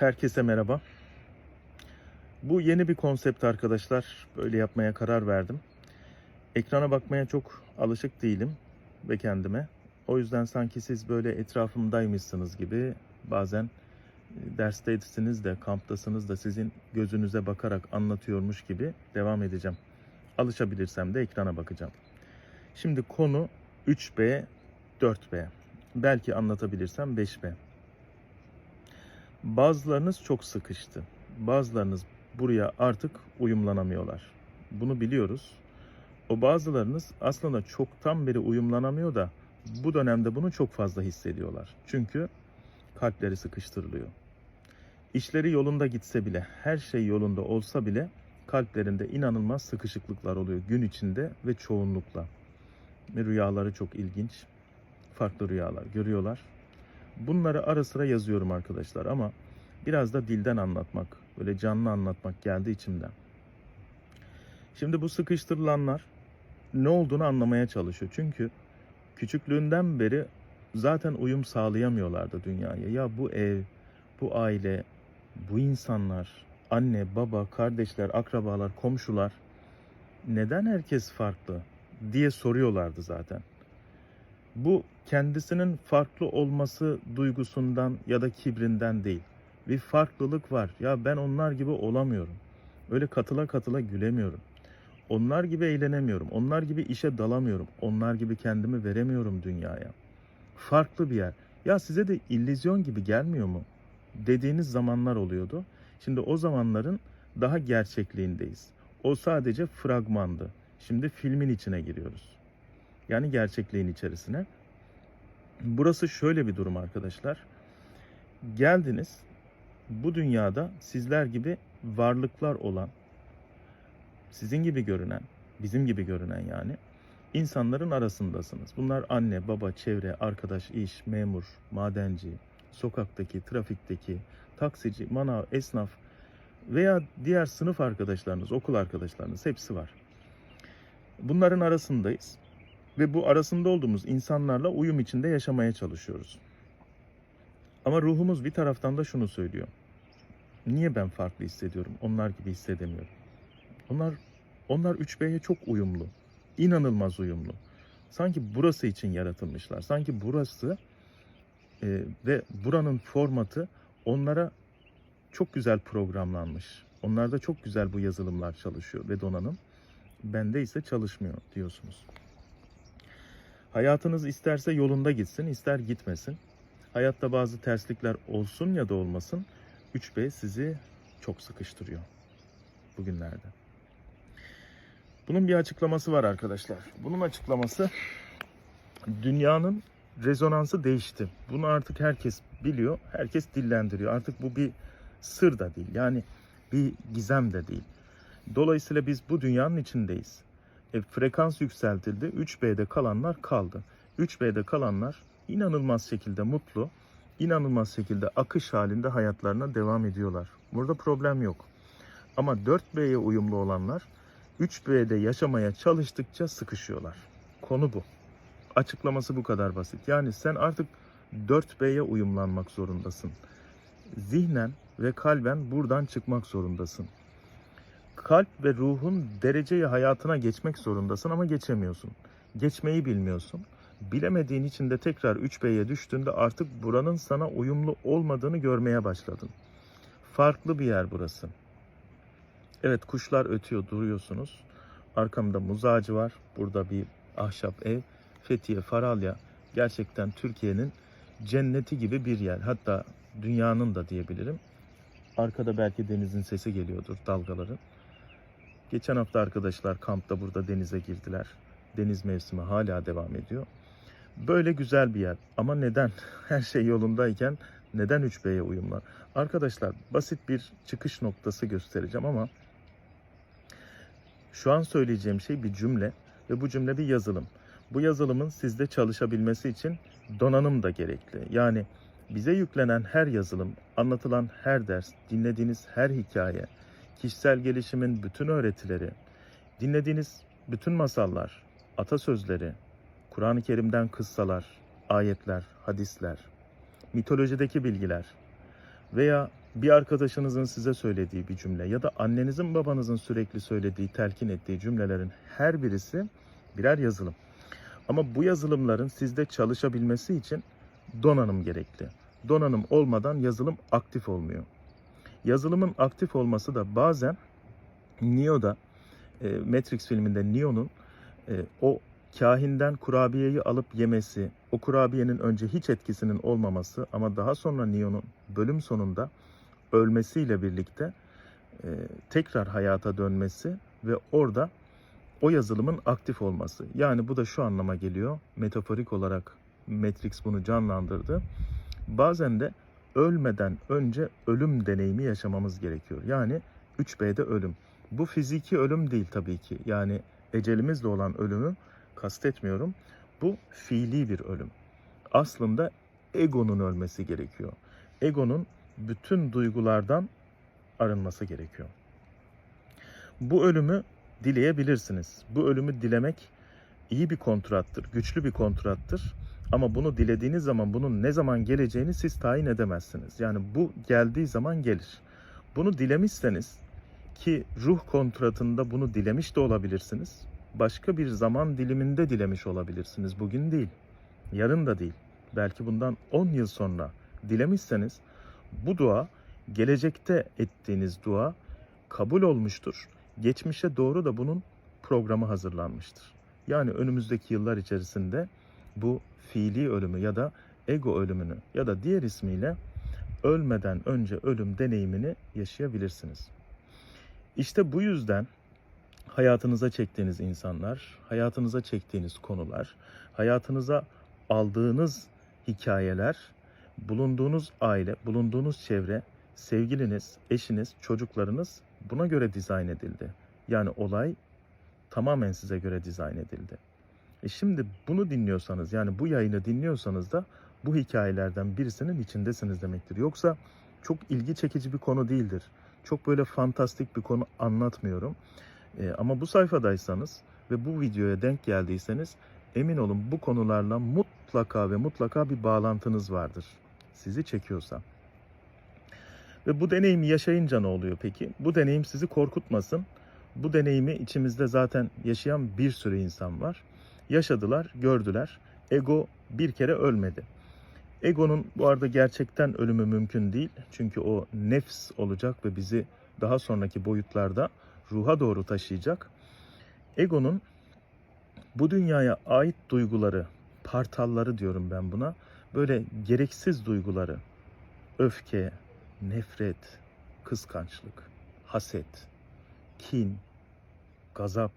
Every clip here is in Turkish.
herkese merhaba. Bu yeni bir konsept arkadaşlar. Böyle yapmaya karar verdim. Ekrana bakmaya çok alışık değilim ve kendime. O yüzden sanki siz böyle etrafımdaymışsınız gibi bazen e, dersteysiniz de kamptasınız da sizin gözünüze bakarak anlatıyormuş gibi devam edeceğim. Alışabilirsem de ekrana bakacağım. Şimdi konu 3B, 4B. Belki anlatabilirsem 5B. Bazılarınız çok sıkıştı. Bazılarınız buraya artık uyumlanamıyorlar. Bunu biliyoruz. O bazılarınız aslında çoktan beri uyumlanamıyor da bu dönemde bunu çok fazla hissediyorlar. Çünkü kalpleri sıkıştırılıyor. İşleri yolunda gitse bile, her şey yolunda olsa bile kalplerinde inanılmaz sıkışıklıklar oluyor gün içinde ve çoğunlukla. Rüyaları çok ilginç. Farklı rüyalar görüyorlar. Bunları ara sıra yazıyorum arkadaşlar ama biraz da dilden anlatmak, böyle canlı anlatmak geldi içimden. Şimdi bu sıkıştırılanlar ne olduğunu anlamaya çalışıyor. Çünkü küçüklüğünden beri zaten uyum sağlayamıyorlardı dünyaya. Ya bu ev, bu aile, bu insanlar, anne, baba, kardeşler, akrabalar, komşular neden herkes farklı diye soruyorlardı zaten. Bu kendisinin farklı olması duygusundan ya da kibrinden değil. Bir farklılık var. Ya ben onlar gibi olamıyorum. Öyle katıla katıla gülemiyorum. Onlar gibi eğlenemiyorum. Onlar gibi işe dalamıyorum. Onlar gibi kendimi veremiyorum dünyaya. Farklı bir yer. Ya size de illüzyon gibi gelmiyor mu? Dediğiniz zamanlar oluyordu. Şimdi o zamanların daha gerçekliğindeyiz. O sadece fragmandı. Şimdi filmin içine giriyoruz. Yani gerçekliğin içerisine. Burası şöyle bir durum arkadaşlar. Geldiniz bu dünyada sizler gibi varlıklar olan, sizin gibi görünen, bizim gibi görünen yani insanların arasındasınız. Bunlar anne, baba, çevre, arkadaş, iş, memur, madenci, sokaktaki, trafikteki, taksici, manav, esnaf veya diğer sınıf arkadaşlarınız, okul arkadaşlarınız hepsi var. Bunların arasındayız ve bu arasında olduğumuz insanlarla uyum içinde yaşamaya çalışıyoruz. Ama ruhumuz bir taraftan da şunu söylüyor. Niye ben farklı hissediyorum? Onlar gibi hissedemiyorum. Onlar onlar 3B'ye çok uyumlu. İnanılmaz uyumlu. Sanki burası için yaratılmışlar. Sanki burası e, ve buranın formatı onlara çok güzel programlanmış. Onlarda çok güzel bu yazılımlar çalışıyor ve donanım. Bende ise çalışmıyor diyorsunuz. Hayatınız isterse yolunda gitsin, ister gitmesin. Hayatta bazı terslikler olsun ya da olmasın. 3B sizi çok sıkıştırıyor bugünlerde. Bunun bir açıklaması var arkadaşlar. Bunun açıklaması dünyanın rezonansı değişti. Bunu artık herkes biliyor, herkes dillendiriyor. Artık bu bir sır da değil. Yani bir gizem de değil. Dolayısıyla biz bu dünyanın içindeyiz. E, frekans yükseltildi. 3B'de kalanlar kaldı. 3B'de kalanlar inanılmaz şekilde mutlu, inanılmaz şekilde akış halinde hayatlarına devam ediyorlar. Burada problem yok. Ama 4B'ye uyumlu olanlar 3B'de yaşamaya çalıştıkça sıkışıyorlar. Konu bu. Açıklaması bu kadar basit. Yani sen artık 4B'ye uyumlanmak zorundasın. Zihnen ve kalben buradan çıkmak zorundasın. Kalp ve ruhun dereceyi hayatına geçmek zorundasın ama geçemiyorsun. Geçmeyi bilmiyorsun. Bilemediğin için de tekrar 3B'ye düştüğünde artık buranın sana uyumlu olmadığını görmeye başladın. Farklı bir yer burası. Evet kuşlar ötüyor duruyorsunuz. Arkamda muz ağacı var. Burada bir ahşap ev. Fethiye, Faralya gerçekten Türkiye'nin cenneti gibi bir yer. Hatta dünyanın da diyebilirim. Arkada belki denizin sesi geliyordur dalgaların. Geçen hafta arkadaşlar kampta burada denize girdiler. Deniz mevsimi hala devam ediyor. Böyle güzel bir yer. Ama neden? Her şey yolundayken neden 3B'ye uyumlar? Arkadaşlar basit bir çıkış noktası göstereceğim ama şu an söyleyeceğim şey bir cümle ve bu cümle bir yazılım. Bu yazılımın sizde çalışabilmesi için donanım da gerekli. Yani bize yüklenen her yazılım, anlatılan her ders, dinlediğiniz her hikaye, kişisel gelişimin bütün öğretileri, dinlediğiniz bütün masallar, atasözleri, Kur'an-ı Kerim'den kıssalar, ayetler, hadisler, mitolojideki bilgiler veya bir arkadaşınızın size söylediği bir cümle ya da annenizin babanızın sürekli söylediği, telkin ettiği cümlelerin her birisi birer yazılım. Ama bu yazılımların sizde çalışabilmesi için donanım gerekli. Donanım olmadan yazılım aktif olmuyor. Yazılımın aktif olması da bazen Neo'da, e, Matrix filminde Neo'nun e, o kahinden kurabiyeyi alıp yemesi, o kurabiyenin önce hiç etkisinin olmaması ama daha sonra Neo'nun bölüm sonunda ölmesiyle birlikte e, tekrar hayata dönmesi ve orada o yazılımın aktif olması. Yani bu da şu anlama geliyor. Metaforik olarak Matrix bunu canlandırdı. Bazen de ölmeden önce ölüm deneyimi yaşamamız gerekiyor. Yani 3B'de ölüm. Bu fiziki ölüm değil tabii ki. Yani ecelimizle olan ölümü kastetmiyorum. Bu fiili bir ölüm. Aslında egonun ölmesi gerekiyor. Egonun bütün duygulardan arınması gerekiyor. Bu ölümü dileyebilirsiniz. Bu ölümü dilemek iyi bir kontrattır, güçlü bir kontrattır. Ama bunu dilediğiniz zaman bunun ne zaman geleceğini siz tayin edemezsiniz. Yani bu geldiği zaman gelir. Bunu dilemişseniz ki ruh kontratında bunu dilemiş de olabilirsiniz. Başka bir zaman diliminde dilemiş olabilirsiniz. Bugün değil, yarın da değil. Belki bundan 10 yıl sonra dilemişseniz bu dua gelecekte ettiğiniz dua kabul olmuştur. Geçmişe doğru da bunun programı hazırlanmıştır. Yani önümüzdeki yıllar içerisinde bu fiili ölümü ya da ego ölümünü ya da diğer ismiyle ölmeden önce ölüm deneyimini yaşayabilirsiniz. İşte bu yüzden hayatınıza çektiğiniz insanlar, hayatınıza çektiğiniz konular, hayatınıza aldığınız hikayeler, bulunduğunuz aile, bulunduğunuz çevre, sevgiliniz, eşiniz, çocuklarınız buna göre dizayn edildi. Yani olay tamamen size göre dizayn edildi. E şimdi bunu dinliyorsanız yani bu yayını dinliyorsanız da bu hikayelerden birisinin içindesiniz demektir. Yoksa çok ilgi çekici bir konu değildir. Çok böyle fantastik bir konu anlatmıyorum. E, ama bu sayfadaysanız ve bu videoya denk geldiyseniz emin olun bu konularla mutlaka ve mutlaka bir bağlantınız vardır. Sizi çekiyorsa. Ve bu deneyimi yaşayınca ne oluyor peki? Bu deneyim sizi korkutmasın. Bu deneyimi içimizde zaten yaşayan bir sürü insan var. Yaşadılar, gördüler. Ego bir kere ölmedi. Egonun bu arada gerçekten ölümü mümkün değil. Çünkü o nefs olacak ve bizi daha sonraki boyutlarda ruha doğru taşıyacak. Egonun bu dünyaya ait duyguları, partalları diyorum ben buna. Böyle gereksiz duyguları, öfke, nefret, kıskançlık, haset, kin, gazap,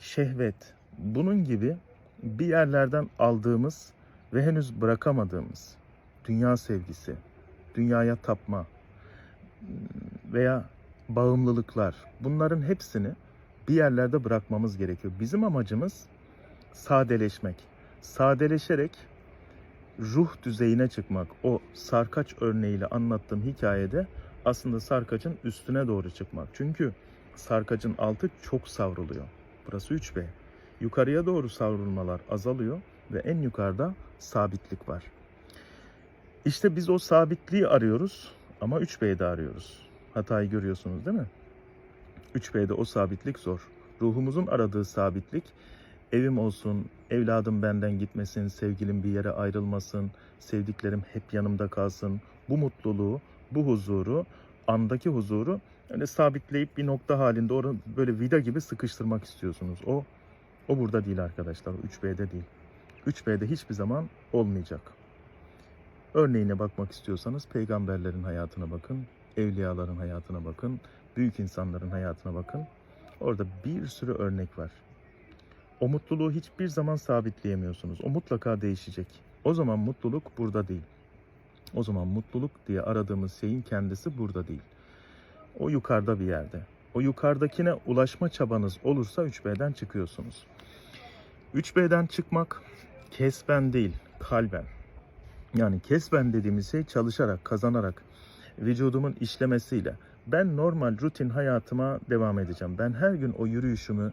şehvet, bunun gibi bir yerlerden aldığımız ve henüz bırakamadığımız dünya sevgisi, dünyaya tapma veya bağımlılıklar bunların hepsini bir yerlerde bırakmamız gerekiyor. Bizim amacımız sadeleşmek. Sadeleşerek ruh düzeyine çıkmak. O sarkaç örneğiyle anlattığım hikayede aslında sarkaçın üstüne doğru çıkmak. Çünkü sarkacın altı çok savruluyor. Burası 3B. Yukarıya doğru savrulmalar azalıyor ve en yukarıda sabitlik var. İşte biz o sabitliği arıyoruz ama 3B'de arıyoruz. Hatayı görüyorsunuz değil mi? 3B'de o sabitlik zor. Ruhumuzun aradığı sabitlik evim olsun, evladım benden gitmesin, sevgilim bir yere ayrılmasın, sevdiklerim hep yanımda kalsın. Bu mutluluğu, bu huzuru, andaki huzuru öyle sabitleyip bir nokta halinde onu böyle vida gibi sıkıştırmak istiyorsunuz. O o burada değil arkadaşlar. O 3B'de değil. 3B'de hiçbir zaman olmayacak. Örneğine bakmak istiyorsanız peygamberlerin hayatına bakın, evliyaların hayatına bakın, büyük insanların hayatına bakın. Orada bir sürü örnek var. O mutluluğu hiçbir zaman sabitleyemiyorsunuz. O mutlaka değişecek. O zaman mutluluk burada değil. O zaman mutluluk diye aradığımız şeyin kendisi burada değil. O yukarıda bir yerde. O yukarıdakine ulaşma çabanız olursa 3B'den çıkıyorsunuz. 3B'den çıkmak kesben değil, kalben. Yani kesben dediğimiz şey çalışarak, kazanarak, vücudumun işlemesiyle. Ben normal rutin hayatıma devam edeceğim. Ben her gün o yürüyüşümü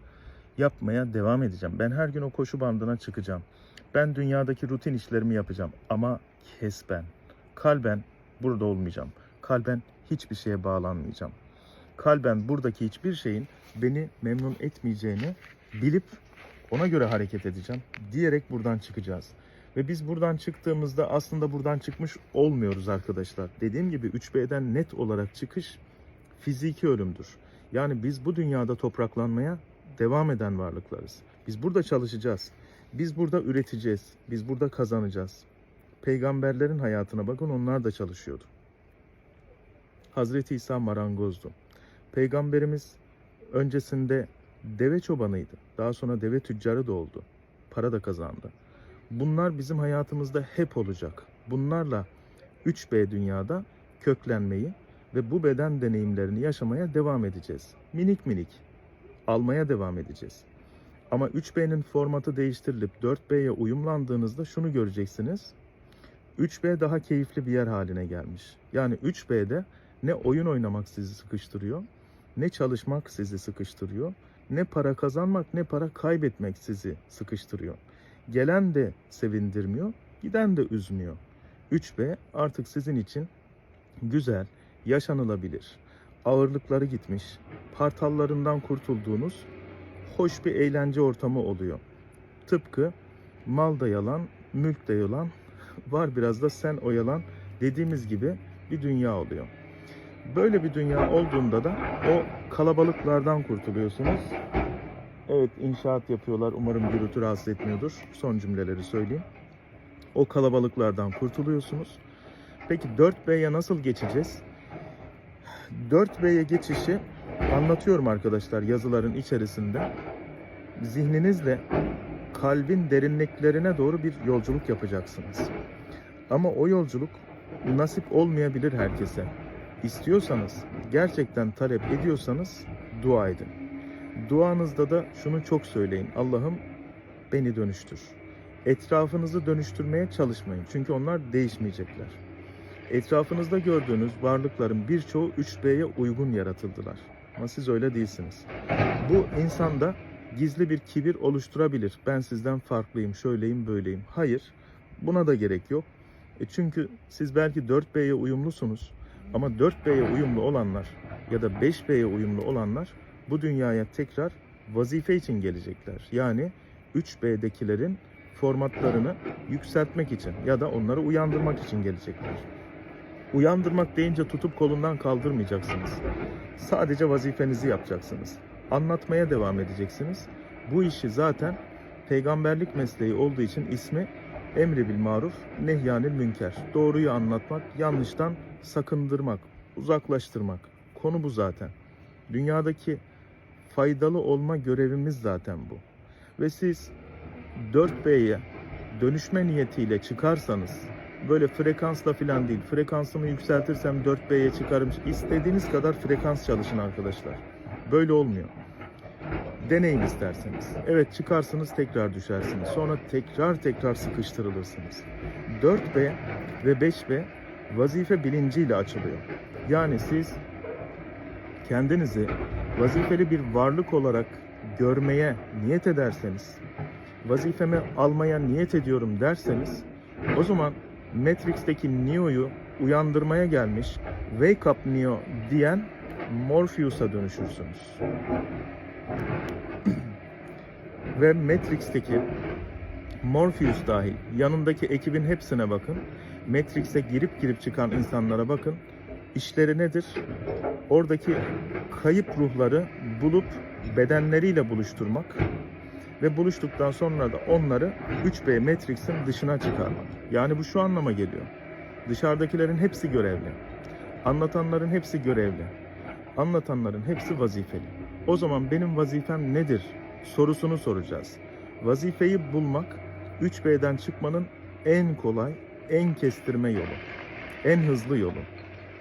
yapmaya devam edeceğim. Ben her gün o koşu bandına çıkacağım. Ben dünyadaki rutin işlerimi yapacağım. Ama kesben, kalben burada olmayacağım. kalben hiçbir şeye bağlanmayacağım. Kalben buradaki hiçbir şeyin beni memnun etmeyeceğini bilip ona göre hareket edeceğim diyerek buradan çıkacağız. Ve biz buradan çıktığımızda aslında buradan çıkmış olmuyoruz arkadaşlar. Dediğim gibi 3B'den net olarak çıkış fiziki ölümdür. Yani biz bu dünyada topraklanmaya devam eden varlıklarız. Biz burada çalışacağız. Biz burada üreteceğiz. Biz burada kazanacağız. Peygamberlerin hayatına bakın onlar da çalışıyordu. Hazreti İsa marangozdu. Peygamberimiz öncesinde deve çobanıydı. Daha sonra deve tüccarı da oldu. Para da kazandı. Bunlar bizim hayatımızda hep olacak. Bunlarla 3B dünyada köklenmeyi ve bu beden deneyimlerini yaşamaya devam edeceğiz. Minik minik almaya devam edeceğiz. Ama 3B'nin formatı değiştirilip 4B'ye uyumlandığınızda şunu göreceksiniz. 3B daha keyifli bir yer haline gelmiş. Yani 3B'de ne oyun oynamak sizi sıkıştırıyor, ne çalışmak sizi sıkıştırıyor, ne para kazanmak ne para kaybetmek sizi sıkıştırıyor. Gelen de sevindirmiyor, giden de üzmüyor. 3B artık sizin için güzel, yaşanılabilir, ağırlıkları gitmiş, partallarından kurtulduğunuz hoş bir eğlence ortamı oluyor. Tıpkı mal da yalan, mülk de yalan, var biraz da sen oyalan dediğimiz gibi bir dünya oluyor. Böyle bir dünya olduğunda da o kalabalıklardan kurtuluyorsunuz. Evet inşaat yapıyorlar. Umarım gürültü rahatsız etmiyordur. Son cümleleri söyleyeyim. O kalabalıklardan kurtuluyorsunuz. Peki 4B'ye nasıl geçeceğiz? 4B'ye geçişi anlatıyorum arkadaşlar yazıların içerisinde. Zihninizle kalbin derinliklerine doğru bir yolculuk yapacaksınız. Ama o yolculuk nasip olmayabilir herkese. İstiyorsanız, gerçekten talep ediyorsanız dua edin. Duanızda da şunu çok söyleyin. Allah'ım beni dönüştür. Etrafınızı dönüştürmeye çalışmayın. Çünkü onlar değişmeyecekler. Etrafınızda gördüğünüz varlıkların birçoğu 3B'ye uygun yaratıldılar. Ama siz öyle değilsiniz. Bu insanda gizli bir kibir oluşturabilir. Ben sizden farklıyım, şöyleyim, böyleyim. Hayır, buna da gerek yok. E çünkü siz belki 4B'ye uyumlusunuz ama 4B'ye uyumlu olanlar ya da 5B'ye uyumlu olanlar bu dünyaya tekrar vazife için gelecekler. Yani 3B'dekilerin formatlarını yükseltmek için ya da onları uyandırmak için gelecekler. Uyandırmak deyince tutup kolundan kaldırmayacaksınız. Sadece vazifenizi yapacaksınız. Anlatmaya devam edeceksiniz. Bu işi zaten peygamberlik mesleği olduğu için ismi emri bil maruf, nehyanil münker. Doğruyu anlatmak, yanlıştan sakındırmak, uzaklaştırmak. Konu bu zaten. Dünyadaki faydalı olma görevimiz zaten bu. Ve siz 4B'ye dönüşme niyetiyle çıkarsanız böyle frekansla filan değil. Frekansımı yükseltirsem 4B'ye çıkarım. İstediğiniz kadar frekans çalışın arkadaşlar. Böyle olmuyor. Deneyin isterseniz. Evet çıkarsınız tekrar düşersiniz. Sonra tekrar tekrar sıkıştırılırsınız. 4B ve 5B vazife bilinciyle açılıyor. Yani siz kendinizi vazifeli bir varlık olarak görmeye niyet ederseniz, vazifemi almaya niyet ediyorum derseniz, o zaman Matrix'teki Neo'yu uyandırmaya gelmiş Wake Up Neo diyen Morpheus'a dönüşürsünüz. Ve Matrix'teki Morpheus dahil yanındaki ekibin hepsine bakın. Matrix'e girip girip çıkan insanlara bakın. İşleri nedir? Oradaki kayıp ruhları bulup bedenleriyle buluşturmak ve buluştuktan sonra da onları 3B Matrix'in dışına çıkarmak. Yani bu şu anlama geliyor. Dışarıdakilerin hepsi görevli. Anlatanların hepsi görevli. Anlatanların hepsi vazifeli. O zaman benim vazifem nedir sorusunu soracağız. Vazifeyi bulmak 3B'den çıkmanın en kolay, en kestirme yolu. En hızlı yolu.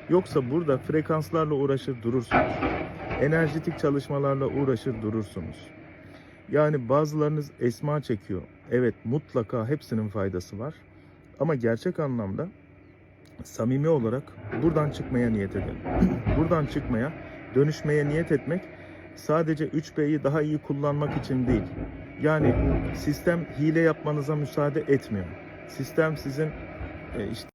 Yoksa burada frekanslarla uğraşır durursunuz. Enerjitik çalışmalarla uğraşır durursunuz. Yani bazılarınız esma çekiyor. Evet mutlaka hepsinin faydası var. Ama gerçek anlamda samimi olarak buradan çıkmaya niyet edin. buradan çıkmaya, dönüşmeye niyet etmek sadece 3B'yi daha iyi kullanmak için değil. Yani sistem hile yapmanıza müsaade etmiyor. Sistem sizin e,